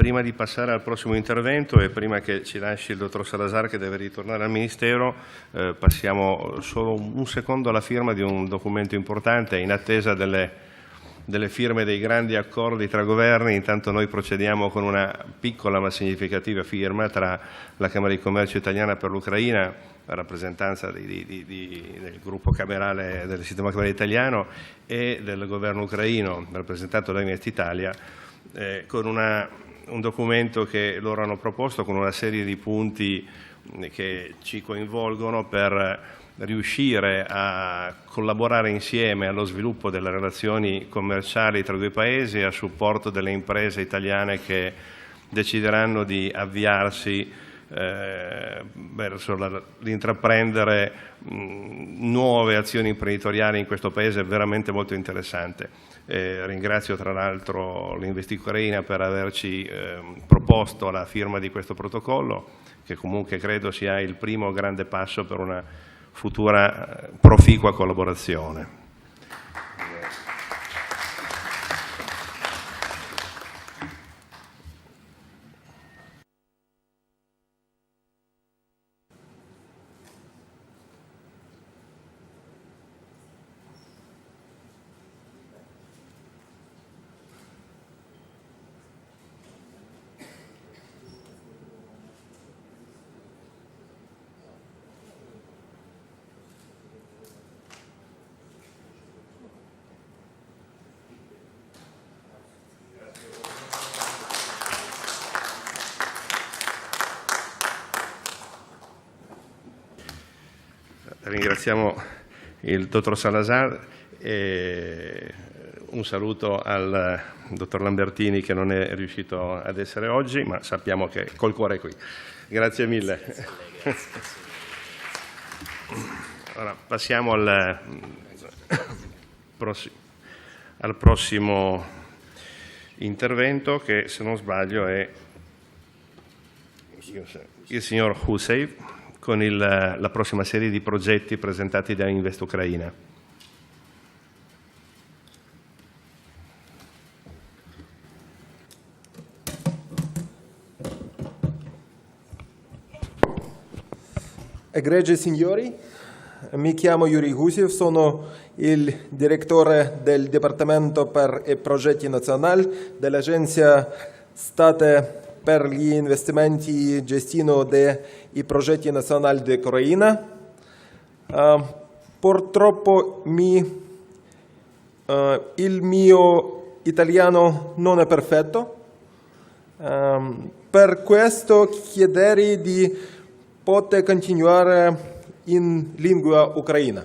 Prima di passare al prossimo intervento e prima che ci lasci il dottor Salazar che deve ritornare al Ministero, eh, passiamo solo un secondo alla firma di un documento importante in attesa delle, delle firme dei grandi accordi tra governi. Intanto noi procediamo con una piccola ma significativa firma tra la Camera di Commercio italiana per l'Ucraina, rappresentanza di- di- di- del gruppo camerale del sistema camerale italiano e del governo ucraino, rappresentato da Invest Italia, eh, con una- un documento che loro hanno proposto con una serie di punti che ci coinvolgono per riuscire a collaborare insieme allo sviluppo delle relazioni commerciali tra i due paesi e a supporto delle imprese italiane che decideranno di avviarsi eh, verso l'intraprendere nuove azioni imprenditoriali in questo paese veramente molto interessante. Eh, ringrazio tra l'altro l'Investi Ucraina per averci ehm, proposto la firma di questo protocollo, che comunque credo sia il primo grande passo per una futura eh, proficua collaborazione. Ringraziamo il dottor Salazar e un saluto al dottor Lambertini che non è riuscito ad essere oggi, ma sappiamo che col cuore è qui. Grazie mille. Ora passiamo al, al prossimo intervento che se non sbaglio è il signor Hussein con il- la prossima serie di progetti presentati da Invest Ucraina. Egregi signori, mi chiamo Yuri Gusiev, sono il direttore del Dipartimento per i progetti nazionali dell'Agenzia State per gli investimenti gestino dei progetti nazionali di Ucraina. Eh, purtroppo mi- eh, il mio italiano non è perfetto, Ehm, per questo chiederei di poter continuare in lingua ucraina.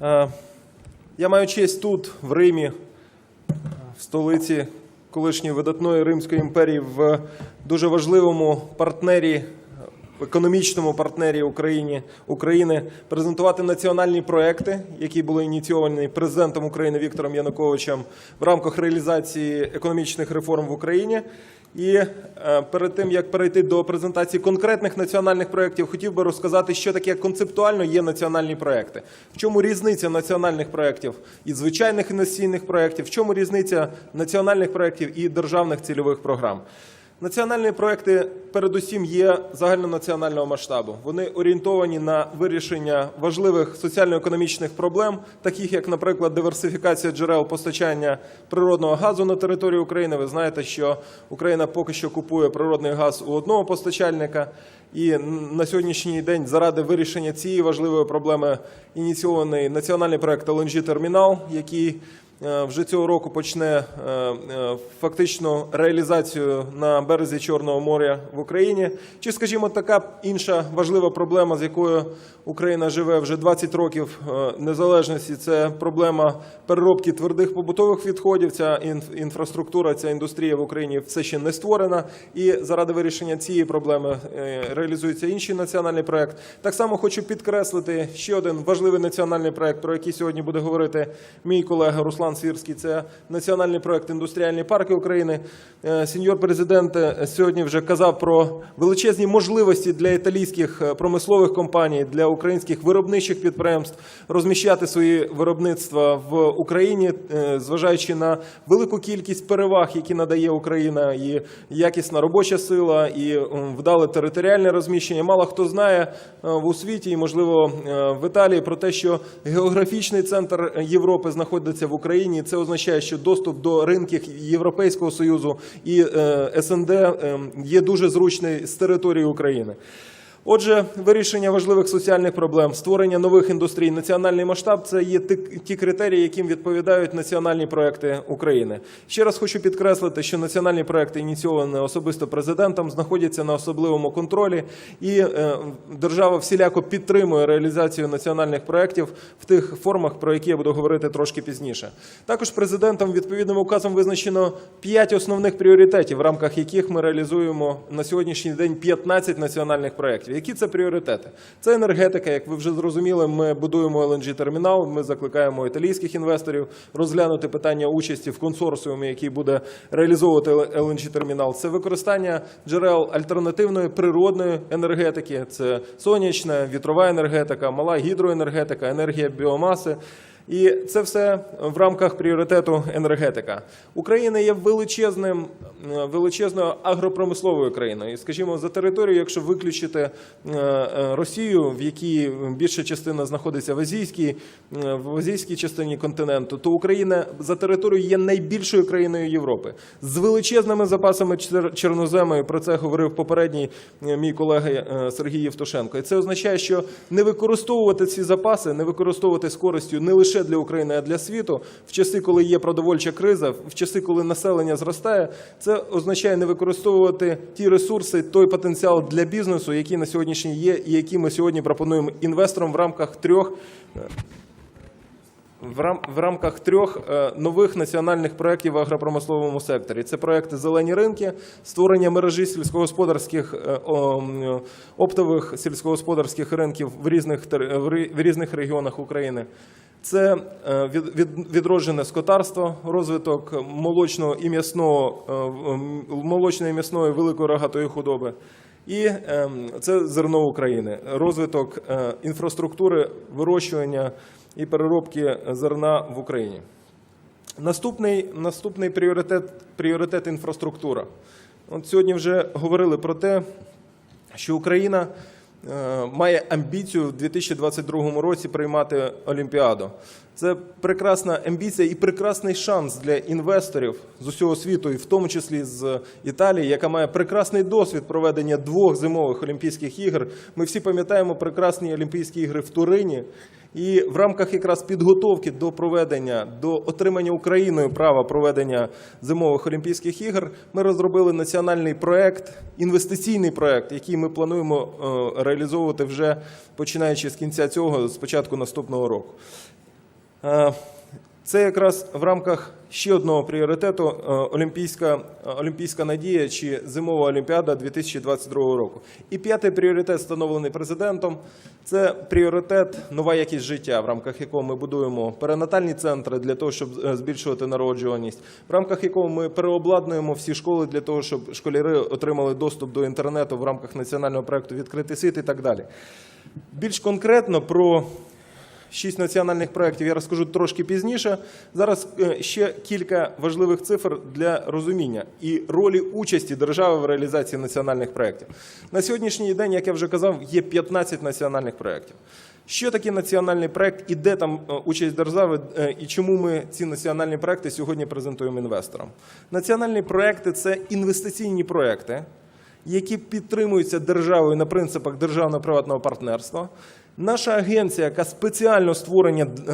Я маю честь тут, в Римі, в столиці колишньої видатної Римської імперії, в дуже важливому партнері, в економічному партнері Україні, України, презентувати національні проекти, які були ініційовані президентом України Віктором Януковичем в рамках реалізації економічних реформ в Україні. І е, перед тим як перейти до презентації конкретних національних проєктів, хотів би розказати, що таке концептуально є національні проєкти. В чому різниця національних проєктів і звичайних інвестиційних проєктів, в чому різниця національних проєктів і державних цільових програм. Національні проекти передусім є загальнонаціонального масштабу. Вони орієнтовані на вирішення важливих соціально-економічних проблем, таких як, наприклад, диверсифікація джерел постачання природного газу на території України. Ви знаєте, що Україна поки що купує природний газ у одного постачальника. І на сьогоднішній день заради вирішення цієї важливої проблеми ініційований національний проект LNG термінал, який вже цього року почне е, е, фактично реалізацію на березі Чорного моря в Україні. Чи, скажімо, така інша важлива проблема, з якою Україна живе вже 20 років е, незалежності, це проблема переробки твердих побутових відходів. Ця інф- інфраструктура, ця індустрія в Україні все ще не створена. І заради вирішення цієї проблеми е, реалізується інший національний проект. Так само хочу підкреслити ще один важливий національний проект, про який сьогодні буде говорити мій колега Руслан. Руслан Свірський, це національний проект індустріальні парки України. Е, Сеньор президент е, сьогодні вже казав про величезні можливості для італійських е, промислових компаній, для українських виробничих підприємств розміщати свої виробництва в Україні, зважаючи на велику кількість переваг, які надає Україна, і якісна робоча сила, і вдале територіальне розміщення. Мало хто знає в у світі, і можливо в Італії, про те, що географічний центр Європи знаходиться в Україні. Це означає, що доступ до ринків Європейського союзу і е, СНД е, є дуже зручний з території України. Отже, вирішення важливих соціальних проблем, створення нових індустрій, національний масштаб це є ті критерії, яким відповідають національні проекти України. Ще раз хочу підкреслити, що національні проекти, ініційовані особисто президентом, знаходяться на особливому контролі, і е, держава всіляко підтримує реалізацію національних проєктів в тих формах, про які я буду говорити трошки пізніше. Також президентом відповідним указом визначено п'ять основних пріоритетів, в рамках яких ми реалізуємо на сьогоднішній день 15 національних проєктів. Які це пріоритети? Це енергетика. Як ви вже зрозуміли, ми будуємо LNG термінал. Ми закликаємо італійських інвесторів розглянути питання участі в консорціумі, який буде реалізовувати LNG термінал. Це використання джерел альтернативної природної енергетики. Це сонячна, вітрова енергетика, мала гідроенергетика, енергія біомаси. І це все в рамках пріоритету енергетика. Україна є величезним, е, величезною агропромисловою країною. І, скажімо, за територію, якщо виключити е, е, Росію, в якій більша частина знаходиться в азійській, в азійській частині континенту, то Україна за територією є найбільшою країною Європи з величезними запасами чорнозему. І Про це говорив попередній мій колега Сергій Євтушенко. І це означає, що не використовувати ці запаси, не використовувати з користю не лише для України, а для світу в часи, коли є продовольча криза, в часи, коли населення зростає, це означає не використовувати ті ресурси, той потенціал для бізнесу, який на сьогоднішній є, і який ми сьогодні пропонуємо інвесторам в рамках трьох. Е, В, рам, в рамках трьох е, нових національних проєктів в агропромисловому секторі. Це проєкти Зелені ринки, створення мережі сільськогосподарських е, о, оптових сільськогосподарських ринків в різних, в різних регіонах України. Це е, від, від, відроджене скотарство, розвиток молочного і м'ясного, е, молочної і м'ясної великої рогатої худоби. І ем, це зерно України, розвиток е, інфраструктури вирощування і переробки зерна в Україні. Наступний, наступний пріоритет, пріоритет інфраструктура. От сьогодні вже говорили про те, що Україна е, має амбіцію в 2022 році приймати Олімпіаду. Це прекрасна амбіція і прекрасний шанс для інвесторів з усього світу, і в тому числі з Італії, яка має прекрасний досвід проведення двох зимових Олімпійських ігор. Ми всі пам'ятаємо прекрасні Олімпійські ігри в Турині. І в рамках якраз підготовки до проведення, до отримання Україною права проведення зимових Олімпійських ігор, ми розробили національний проект, інвестиційний проект, який ми плануємо е, реалізовувати вже починаючи з кінця цього, з початку наступного року. Е, Це якраз в рамках ще одного пріоритету е, Олімпійська, Олімпійська надія чи зимова Олімпіада 2022 року. І п'ятий пріоритет, встановлений президентом, це пріоритет нова якість життя, в рамках якого ми будуємо перинатальні центри для того, щоб е, збільшувати народжуваність, в рамках якого ми переобладнуємо всі школи для того, щоб школяри отримали доступ до інтернету в рамках національного проекту Відкритий світ і так далі. Більш конкретно про шість національних проєктів я розкажу трошки пізніше. Зараз е, ще кілька важливих цифр для розуміння і ролі участі держави в реалізації національних проєктів. На сьогоднішній день, як я вже казав, є 15 національних проєктів. Що таке національний проєкт і де там е, участь держави, е, і чому ми ці національні проєкти сьогодні презентуємо інвесторам? Національні проєкти це інвестиційні проєкти, які підтримуються державою на принципах державно-приватного партнерства. Наша агенція, яка спеціально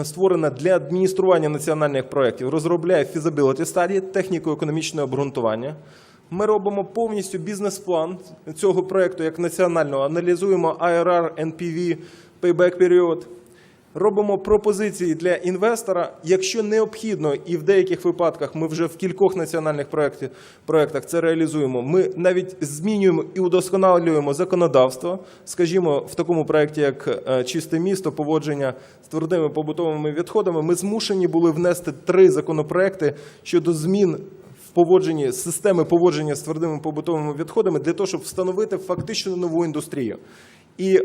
створена для адміністрування національних проєктів, розробляє feasibility study, техніко-економічне обґрунтування. Ми робимо повністю бізнес-план цього проєкту як національного, аналізуємо IRR, NPV, payback період. Робимо пропозиції для інвестора, якщо необхідно, і в деяких випадках ми вже в кількох національних проєктах це реалізуємо. Ми навіть змінюємо і удосконалюємо законодавство, скажімо, в такому проєкті, як е, чисте місто, поводження з твердими побутовими відходами. Ми змушені були внести три законопроекти щодо змін поводженні системи поводження з твердими побутовими відходами для того, щоб встановити фактично нову індустрію. І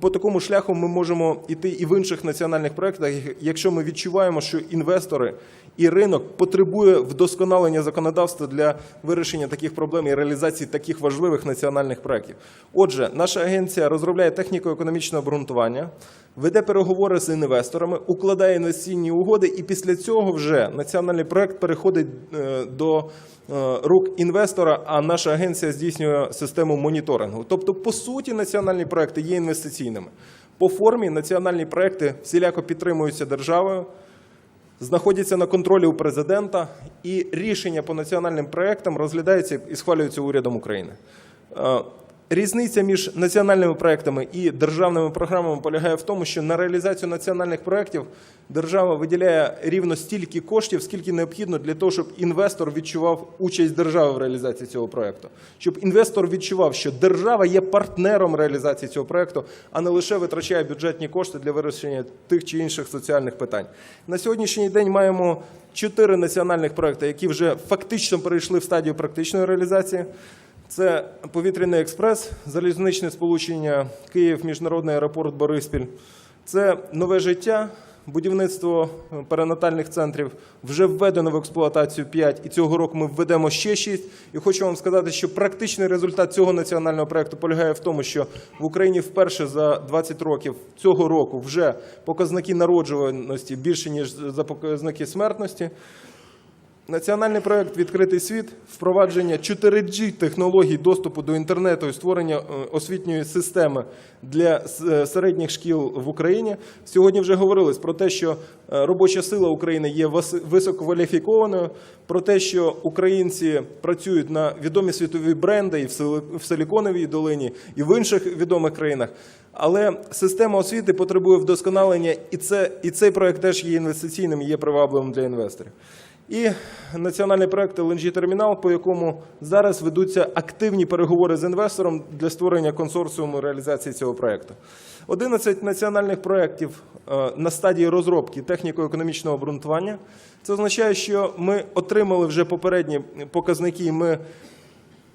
по такому шляху ми можемо йти і в інших національних проєктах, якщо ми відчуваємо, що інвестори і ринок потребує вдосконалення законодавства для вирішення таких проблем і реалізації таких важливих національних проєктів. Отже, наша агенція розробляє техніко-економічне обґрунтування, веде переговори з інвесторами, укладає інвестиційні угоди, і після цього вже національний проєкт переходить е, до рук інвестора, а наша агенція здійснює систему моніторингу. Тобто, по суті, національні проекти є інвестиційними. По формі національні проекти всіляко підтримуються державою, знаходяться на контролі у президента, і рішення по національним проектам розглядаються і схвалюються урядом України. Різниця між національними проектами і державними програмами полягає в тому, що на реалізацію національних проєктів держава виділяє рівно стільки коштів, скільки необхідно для того, щоб інвестор відчував участь держави в реалізації цього проєкту, щоб інвестор відчував, що держава є партнером реалізації цього проєкту, а не лише витрачає бюджетні кошти для вирішення тих чи інших соціальних питань. На сьогоднішній день маємо чотири національних проекти, які вже фактично перейшли в стадію практичної реалізації. Це повітряний експрес, залізничне сполучення Київ, міжнародний аеропорт Бориспіль. Це нове життя, будівництво е, перинатальних центрів. Вже введено в експлуатацію 5, і цього року ми введемо ще 6. І хочу вам сказати, що практичний результат цього національного проекту полягає в тому, що в Україні вперше за 20 років цього року вже показники народжуваності більше ніж за показники смертності. Національний проект Відкритий світ впровадження 4G технологій доступу до інтернету і створення е, освітньої системи для е, середніх шкіл в Україні. Сьогодні вже говорилось про те, що е, робоча сила України є вис- висококваліфікованою, про те, що українці працюють на відомі світові бренди і в Силіконовій долині, і в інших відомих країнах. Але система освіти потребує вдосконалення, і це і цей проект теж є інвестиційним і є привабливим для інвесторів. І національний проект LNG термінал, по якому зараз ведуться активні переговори з інвестором для створення консорціуму реалізації цього проекту. 11 національних проєктів е, на стадії розробки техніко-економічного обґрунтування. Це означає, що ми отримали вже попередні показники. Ми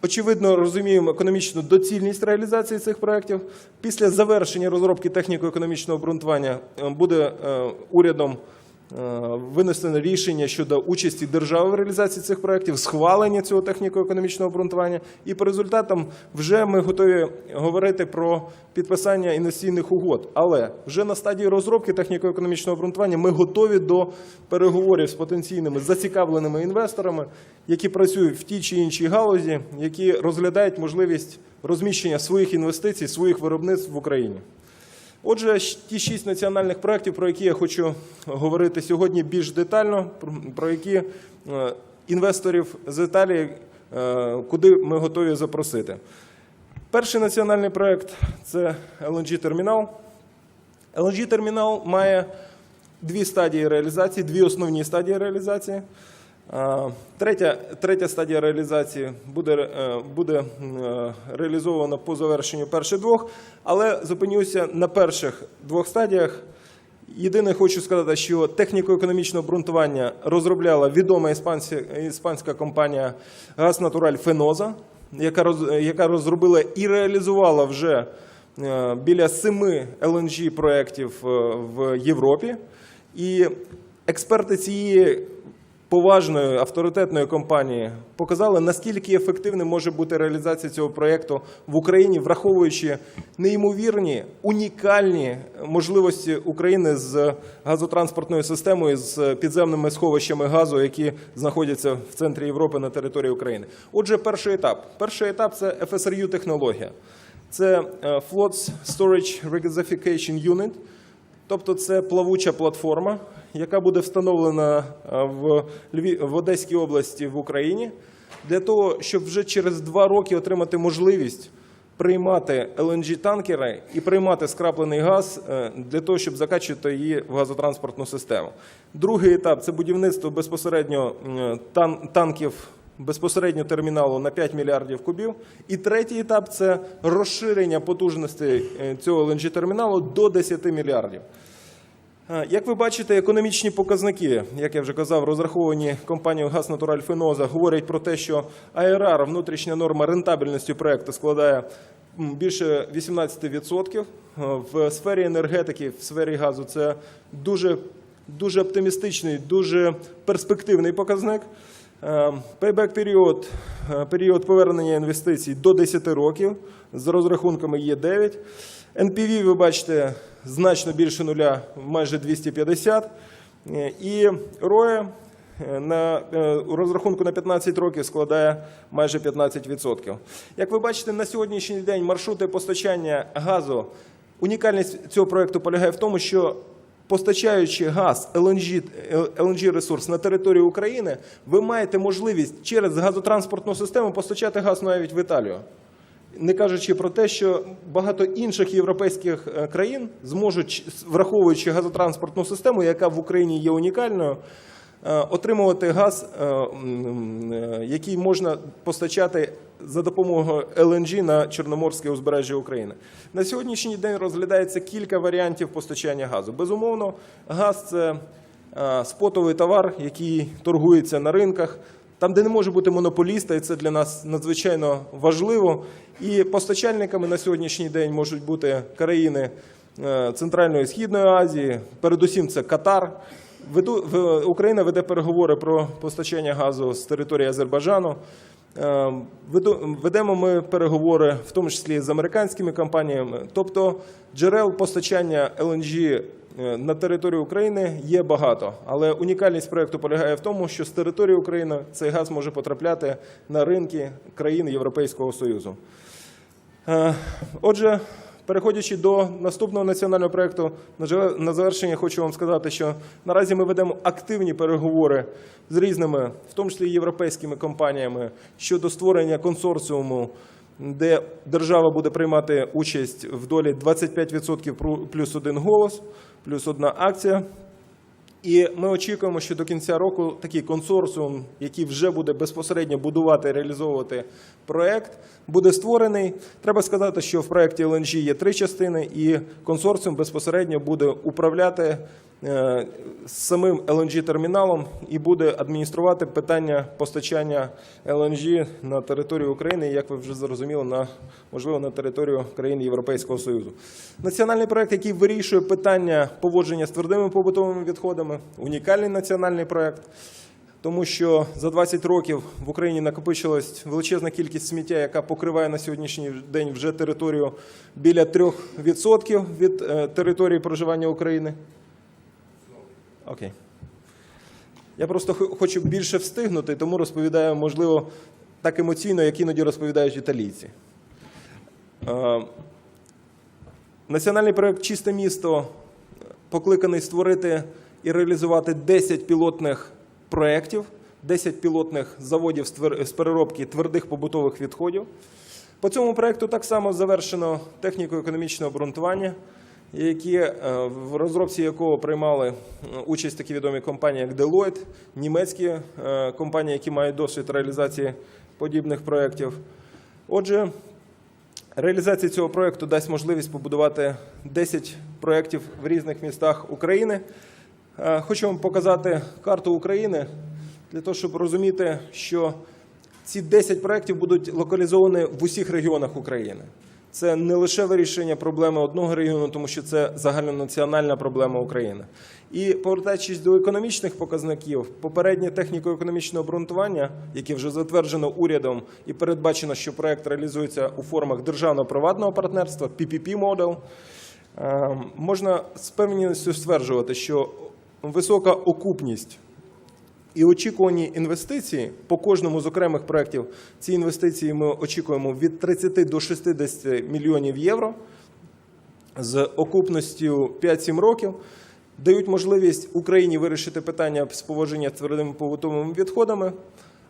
Очевидно, розуміємо економічну доцільність реалізації цих проєктів. Після завершення розробки техніко-економічного обґрунтування е, буде е, урядом винесено рішення щодо участі держави в реалізації цих проєктів, схвалення цього техніко-економічного обґрунтування. І по результатам вже ми готові говорити про підписання інвестиційних угод. Але вже на стадії розробки техніко-економічного обґрунтування ми готові до переговорів з потенційними зацікавленими інвесторами, які працюють в тій чи іншій галузі, які розглядають можливість розміщення своїх інвестицій, своїх виробництв в Україні. Отже, ті шість національних проєктів, про які я хочу говорити сьогодні більш детально, про- які е, інвесторів з Італії, е, куди ми готові запросити. Перший національний проєкт це LNG-термінал. LNG-термінал має дві стадії реалізації, дві основні стадії реалізації. Третя, третя стадія реалізації буде, е, буде е, реалізована по завершенню перших двох, але зупинюся на перших двох стадіях. Єдине хочу сказати, що техніко-економічне обґрунтування розробляла відома іспанська, компанія Газ Натураль Феноза, яка, роз, яка розробила і реалізувала вже е, біля семи LNG проєктів в Європі. І експерти цієї поважної авторитетної компанії показали, наскільки ефективним може бути реалізація цього проєкту в Україні, враховуючи неймовірні, унікальні можливості України з газотранспортною системою, з підземними сховищами газу, які знаходяться в центрі Європи на території України. Отже, перший етап. Перший етап це FSRU технологія. Це е, Float Storage Regasification Unit, Тобто це плавуча платформа, яка буде встановлена е, в, Льві... в Одеській області в Україні, для того, щоб вже через два роки отримати можливість приймати LNG-танкери і приймати скраплений газ е, для того, щоб закачувати її в газотранспортну систему. Другий етап це будівництво безпосередньо тан- танків безпосередньо терміналу на 5 мільярдів кубів. І третій етап це розширення потужностей е, цього LNG-терміналу до 10 мільярдів. Е, Як ви бачите, економічні показники, як я вже казав, розраховані компанією «Газ Натураль Феноза, говорять про те, що АРР, внутрішня норма рентабельності проекту складає більше 18%. Е, В сфері енергетики, в сфері газу це дуже, дуже оптимістичний, дуже перспективний показник. Пейбек період, е, період повернення інвестицій до 10 років, з розрахунками є 9. NPV, ви бачите, значно більше нуля, майже 250. Е, І ROE е, на розрахунку на 15 років складає майже 15%. Як ви бачите, на сьогоднішній день маршрути постачання газу, унікальність цього проекту полягає в тому, що Постачаючи газ, LNG, ресурс на територію України, ви маєте можливість через газотранспортну систему постачати газ навіть в Італію. Не кажучи про те, що багато інших європейських е, країн зможуть, враховуючи газотранспортну систему, яка в Україні є унікальною, отримувати газ, е, е, який можна постачати за допомогою LNG на Чорноморське узбережжя України. На сьогоднішній день розглядається кілька варіантів постачання газу. Безумовно, газ це е, спотовий товар, який торгується на ринках. Там, де не може бути монополіста, і це для нас надзвичайно важливо. І постачальниками на сьогоднішній день можуть бути країни е, Центральної і Східної Азії, передусім це Катар. Україна веде переговори про постачання газу з території Азербайджану. Е, веду- Ведемо ми переговори, в тому числі з американськими компаніями. Тобто джерел постачання LNG е, на територію України є багато. Але унікальність проекту полягає в тому, що з території України цей газ може потрапляти на ринки країн Європейського Союзу. Е, Отже, переходячи до наступного національного проєкту, на завершення хочу вам сказати, що наразі ми ведемо активні переговори з різними, в тому числі європейськими компаніями, щодо створення консорціуму, де держава буде приймати участь в долі 25% пру- плюс один голос, плюс одна акція. І ми очікуємо, що до кінця року такий консорціум, який вже буде безпосередньо будувати реалізовувати проект, буде створений. Треба сказати, що в проєкті LNG є три частини, і консорціум безпосередньо буде управляти е, самим LNG-терміналом і буде адмініструвати питання постачання LNG на територію України, як ви вже зрозуміли, на можливо на територію країн Європейського Союзу. Національний проект, який вирішує питання поводження з твердими побутовими відходами, унікальний національний проект. Тому що за 20 років в Україні накопичилась величезна кількість сміття, яка покриває на сьогоднішній день вже територію біля 3% від е, території проживання України. Окей. Я просто хочу більше встигнути, тому розповідаю, можливо, так емоційно, як іноді розповідають італійці. Е, Національний проект Чисте місто покликаний створити і реалізувати 10 пілотних проєктів, 10 пілотних заводів з переробки твердих побутових відходів. По цьому проєкту так само завершено техніко-економічне обґрунтування, які, е, в розробці якого приймали е, участь такі відомі компанії, як Deloitte, німецькі е, компанії, які мають досвід реалізації подібних проєктів. Отже, Реалізація цього проєкту дасть можливість побудувати 10 проєктів в різних містах України. Хочу вам показати карту України для того, щоб розуміти, що ці 10 проєктів будуть локалізовані в усіх регіонах України. Це не лише вирішення проблеми одного регіону, тому що це загальнонаціональна проблема України. І повертаючись до економічних показників, попереднє техніко-економічне обґрунтування, яке вже затверджено урядом і передбачено, що проект реалізується у формах державно-приватного партнерства, PPP модел, е, можна з певністю стверджувати, що висока окупність і очікувані інвестиції по кожному з окремих проєктів, ці інвестиції ми очікуємо від 30 до 60 мільйонів євро з окупністю 5-7 років, дають можливість Україні вирішити питання з поводження твердими побутовими відходами,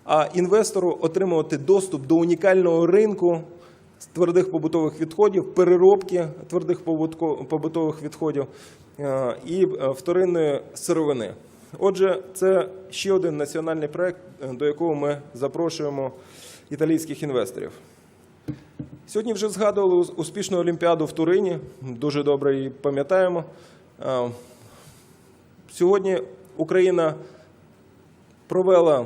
а інвестору отримувати доступ до унікального ринку твердих побутових відходів, переробки твердих побутових відходів е, і е, вторинної сировини. Отже, це ще один національний проект, до якого ми запрошуємо італійських інвесторів. Сьогодні вже згадували успішну Олімпіаду в Турині. Дуже добре її пам'ятаємо. Сьогодні Україна провела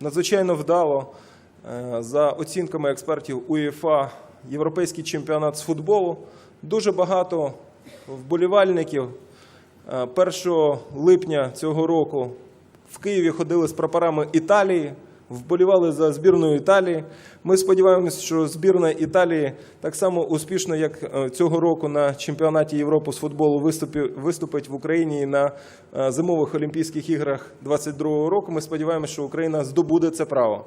надзвичайно вдало е, за оцінками експертів УЄФА європейський чемпіонат з футболу. Дуже багато вболівальників 1 липня цього року в Києві ходили з прапорами Італії, вболівали за збірною Італії. Ми сподіваємося, що збірна Італії так само успішно, як е, цього року на чемпіонаті Європи з футболу виступить в Україні на е, зимових Олімпійських іграх 2022 року. Ми сподіваємося, що Україна здобуде це право.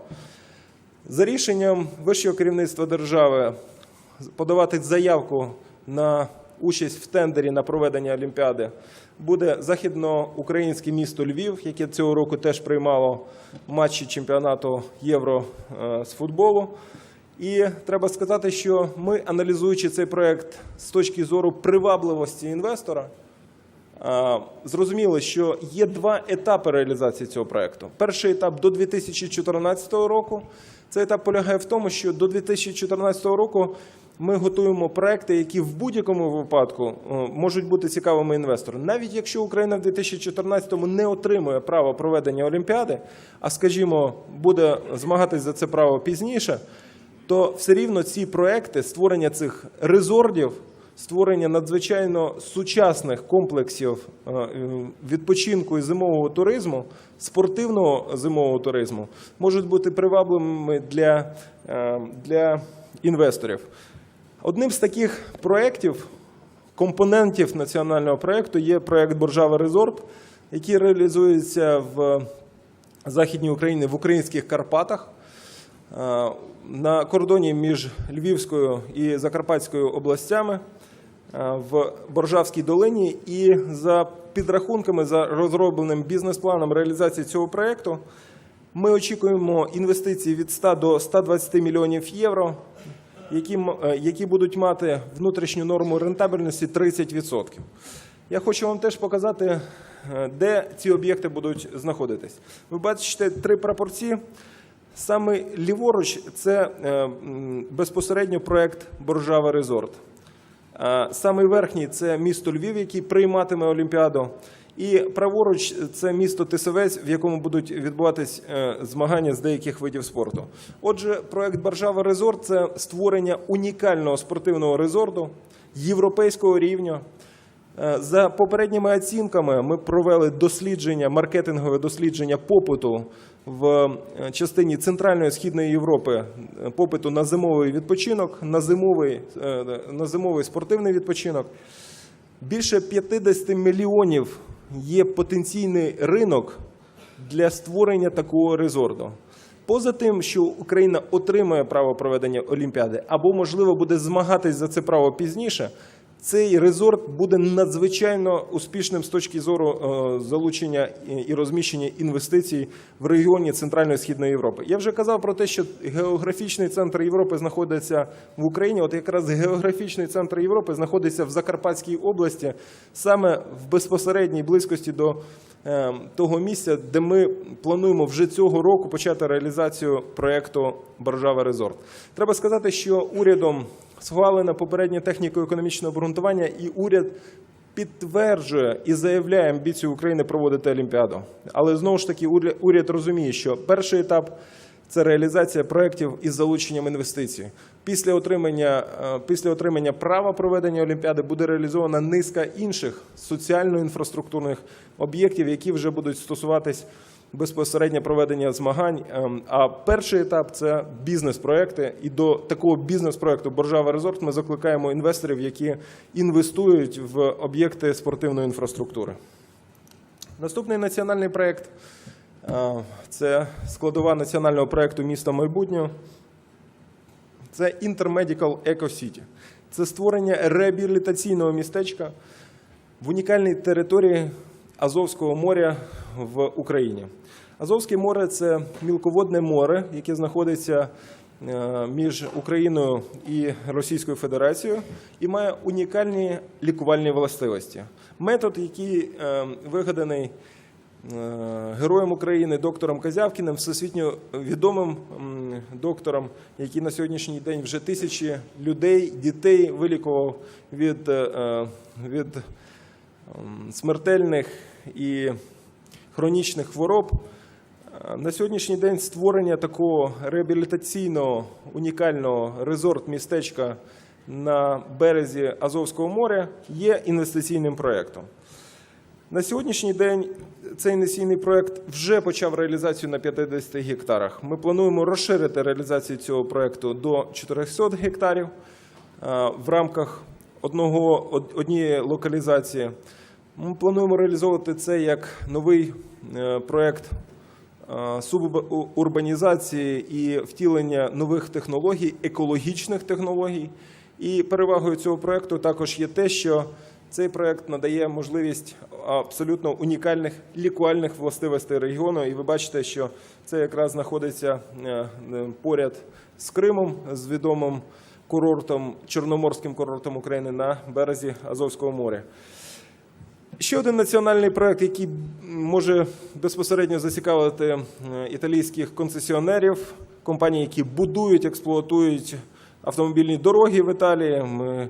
За рішенням вищого керівництва держави подавати заявку на участь в тендері на проведення Олімпіади буде західноукраїнське місто Львів, яке цього року теж приймало матчі чемпіонату Євро е, з футболу. І треба сказати, що ми, аналізуючи цей проект з точки зору привабливості інвестора, а, Зрозуміло, що є два етапи реалізації цього проекту. Перший етап до 2014 року. Цей етап полягає в тому, що до 2014 року ми готуємо проекти, які в будь-якому випадку е, можуть бути цікавими інвесторам. Навіть якщо Україна в 2014-му не отримує право проведення Олімпіади, а скажімо, буде змагатись за це право пізніше, то все рівно ці проекти створення цих резордів створення надзвичайно сучасних комплексів е, відпочинку і зимового туризму, спортивного зимового туризму, можуть бути привабливими для, е, для інвесторів. Одним з таких проєктів, компонентів національного проєкту є проєкт Боржава Резорт, який реалізується в Західній Україні в українських Карпатах. Е, на кордоні між Львівською і Закарпатською областями е, в Боржавській долині. І за підрахунками, за розробленим бізнес-планом реалізації цього проєкту, ми очікуємо інвестиції від 100 до 120 мільйонів євро, які, е, які будуть мати внутрішню норму рентабельності 30%. Я хочу вам теж показати, е, де ці об'єкти будуть знаходитись. Ви бачите три прапорці. Саме ліворуч це е, безпосередньо проект Боржава Резорт. Саме верхній це місто Львів, який прийматиме Олімпіаду. І праворуч це місто Тисовець, в якому будуть відбуватись е, змагання з деяких видів спорту. Отже, проект Боржава Резорт це створення унікального спортивного резорту європейського рівня. Е, За попередніми оцінками ми провели дослідження, маркетингове дослідження попиту в е, частині Центральної Східної Європи, попиту на зимовий відпочинок, на зимовий, на зимовий спортивний відпочинок. Більше 50 мільйонів є потенційний ринок для створення такого резорту. Поза тим, що Україна отримає право проведення Олімпіади або, можливо, буде змагатись за це право пізніше, цей резорт буде надзвичайно успішним з точки зору е, залучення і- розміщення інвестицій в регіоні Центральної і Східної Європи. Я вже казав про те, що географічний центр Європи знаходиться в Україні. От якраз географічний центр Європи знаходиться в Закарпатській області, саме в безпосередній близькості до е, того місця, де ми плануємо вже цього року почати реалізацію проєкту Боржава Резорт. Треба сказати, що урядом схвалено попереднє техніко-економічне обґрунтування, і уряд підтверджує і заявляє амбіцію України проводити Олімпіаду. Але знову ж таки, уря- уряд розуміє, що перший етап це реалізація проєктів із залученням інвестицій. Після отримання, е, після отримання права проведення Олімпіади буде реалізована низка інших соціально-інфраструктурних об'єктів, які вже будуть стосуватись безпосередньо проведення змагань. Ем, А перший етап це бізнес-проекти. І до такого бізнес-проекту Боржава Резорт ми закликаємо інвесторів, які інвестують в об'єкти спортивної інфраструктури. Наступний національний проект е, це складова національного проекту Місто майбутнього. Це Intermedical Eco City. Це створення реабілітаційного містечка в унікальній території Азовського моря в Україні. Азовське море це мілководне море, яке знаходиться е, між Україною і Російською Федерацією і має унікальні лікувальні властивості. Метод, який е, вигаданий е, героєм України, доктором Казявкіним, всесвітньо відомим доктором, який на сьогоднішній день вже тисячі людей, дітей вилікував від, від смертельних і хронічних хвороб. Е, На сьогоднішній день створення такого реабілітаційного унікального резорт-містечка на березі Азовського моря є інвестиційним проєктом. На сьогоднішній день цей інвестиційний проєкт вже почав реалізацію на 50 гектарах. Ми плануємо розширити реалізацію цього проєкту до 400 гектарів е, в рамках одного, однієї локалізації. Ми плануємо реалізовувати це як новий е, проєкт е, субурбанізації і втілення нових технологій, екологічних технологій. І перевагою цього проєкту також є те, що цей проєкт надає можливість абсолютно унікальних лікувальних властивостей регіону. І ви бачите, що це якраз знаходиться е, е, поряд з Кримом, з відомим курортом, Чорноморським курортом України на березі Азовського моря. Ще один національний проект, який може безпосередньо зацікавити е, італійських концесіонерів, компаній, які будують, експлуатують автомобільні дороги в Італії. Ми,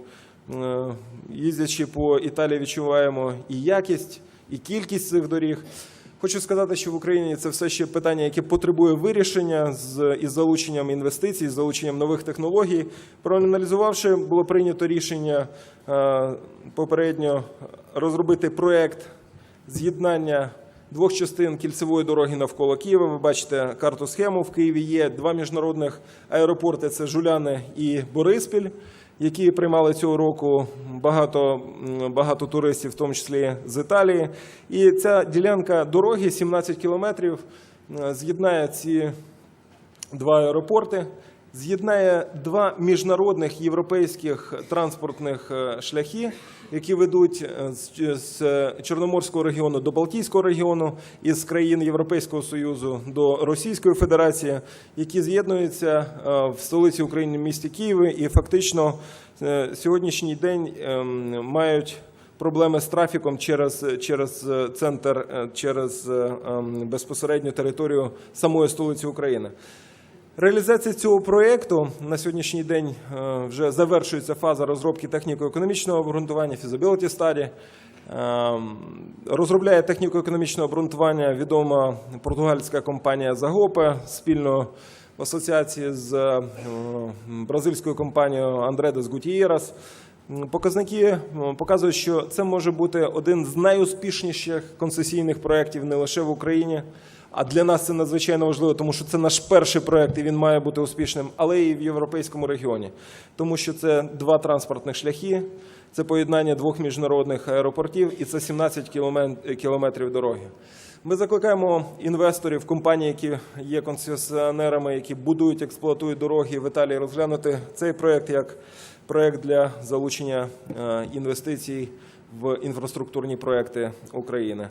е, їздячи по Італії, відчуваємо і якість, і кількість цих доріг. Хочу сказати, що в Україні це все ще питання, яке потребує вирішення із залученням інвестицій, з залученням нових технологій. Проаналізувавши, було прийнято рішення е, попередньо розробити проект з'єднання двох частин кільцевої дороги навколо Києва. Ви бачите карту схему. В Києві є два міжнародних аеропорти: це Жуляни і Бориспіль, які приймали цього року багато, багато туристів, в тому числі з Італії. І ця ділянка дороги 17 кілометрів з'єднає ці два аеропорти, з'єднає два міжнародних європейських транспортних е, шляхи, які ведуть е, з- з Чорноморського регіону до Балтійського регіону із країн Європейського Союзу до Російської Федерації, які з'єднуються е, в столиці України місті Києві і фактично е, сьогоднішній день ем, мають проблеми з трафіком через, через е, центр, е, через е, ем, безпосередню територію самої столиці України. Реалізація цього проєкту на сьогоднішній день е, вже завершується фаза розробки техніко-економічного обґрунтування, feasibility study. Ем, Розробляє техніко-економічне обґрунтування відома португальська компанія Загопе спільно в асоціації з е, бразильською компанією Андредес Гутієрас. Показники е, показують, що це може бути один з найуспішніших концесійних проєктів не лише в Україні, а для нас це надзвичайно важливо, тому що це наш перший проєкт і він має бути успішним, але і в європейському регіоні, тому що це два транспортних шляхи, це поєднання двох міжнародних аеропортів і це 17 кілометрів дороги. Ми закликаємо інвесторів, компаній, які є концесіонерами, які будують, експлуатують дороги в Італії, розглянути цей проєкт як проєкт для залучення е, інвестицій в інфраструктурні проекти України.